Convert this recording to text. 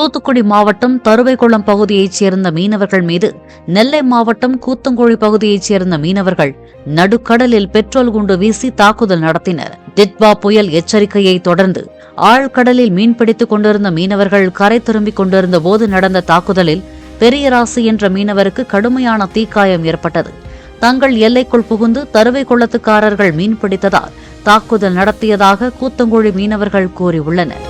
தூத்துக்குடி மாவட்டம் தருவைக்குளம் பகுதியைச் சேர்ந்த மீனவர்கள் மீது நெல்லை மாவட்டம் கூத்தங்குழி பகுதியைச் சேர்ந்த மீனவர்கள் நடுக்கடலில் பெட்ரோல் குண்டு வீசி தாக்குதல் நடத்தினர். டிட்வா புயல் எச்சரிக்கையை தொடர்ந்து ஆழ்கடலில் மீன்பிடித்துக் கொண்டிருந்த மீனவர்கள் கரை திரும்பிக் கொண்டிருந்த போது நடந்த தாக்குதலில் பெரியராசி என்ற மீனவருக்கு கடுமையான தீக்காயம் ஏற்பட்டது. தங்கள் எல்லைக்குள் புகுந்து தருவை குளத்துக்காரர்கள் மீன்பிடித்ததால் தாக்குதல் நடத்தியதாக கூத்தங்குழி மீனவர்கள் கூறியுள்ளனர்.